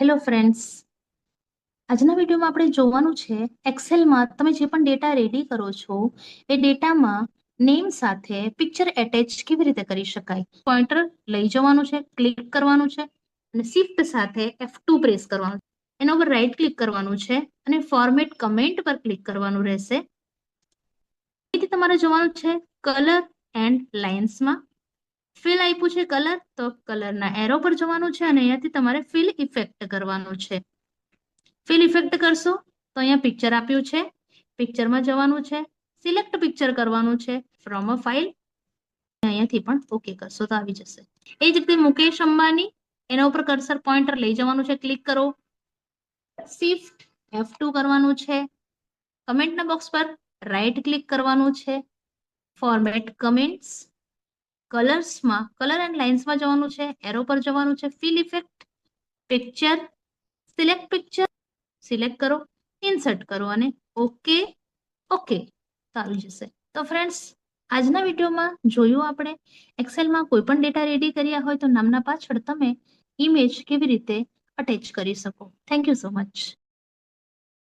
Hello friends આજના વિડીયોમાં આપણે જોવાનું છે એક્સેલમાં તમે જે પણ ડેટા રેડી કરો છો, એ ડેટામાં નેમ સાથે પિક્ચર એટેચ કેવી રીતે કરી શકાય? પોઈન્ટર લઈ જવાનું છે ક્લિક કરવાનું છે, અને શિફ્ટ સાથે એફ ટુ પ્રેસ કરવાનું એના ઉપર રાઈટ ક્લિક કરવાનું છે, અને ફોર્મેટ કમેન્ટ પર ક્લિક કરવાનું રહેશે. તમારે જવાનું છે કલર એન્ડ લાઇન્સમાં ફિલ આપ્યું છે કલર તો કલરના એરો પર જવાનું છે અને અહીંયાથી તમારે ફિલ ઇફેક્ટ કરવાનું છે. ફિલ ઇફેક્ટ કરશો, તો અહીંયા પિક્ચર આપ્યું છે. પિક્ચરમાં જવાનું છે. સિલેક્ટ પિક્ચર કરવાનું છે ફ્રોમ અ ફાઇલ અહીંયાથી પણ ઓકે કરશો, તો આવી જશે. એ જ રીતે મુકેશ અંબાની, એના ઉપર કર્સર પોઈન્ટર લઈ જવાનું છે ક્લિક કરો. શિફ્ટ એફ કરવાનું છે. કમેન્ટના બોક્સ પર રાઈટ ક્લિક કરવાનું છે. ફોર્મેટ કમેન્ટ્સ કલર્સમાં, કલર એન્ડ લાઇન્સમાં જવાનું છે, એરો પર જવાનું છે, fill effect, picture, select picture, select કરો, ઇન્સર્ટ કરો અને ઓકે ઓકે, તો આવી જશે. તો ફ્રેન્ડ્સ, આજના વિડીયોમાં જોયું આપણે એક્સેલમાં કોઈ પણ ડેટા રેડી કર્યા હોય તો નામના પાછળ તમે ઇમેજ કેવી રીતે અટેચ કરી શકો. Thank you so much.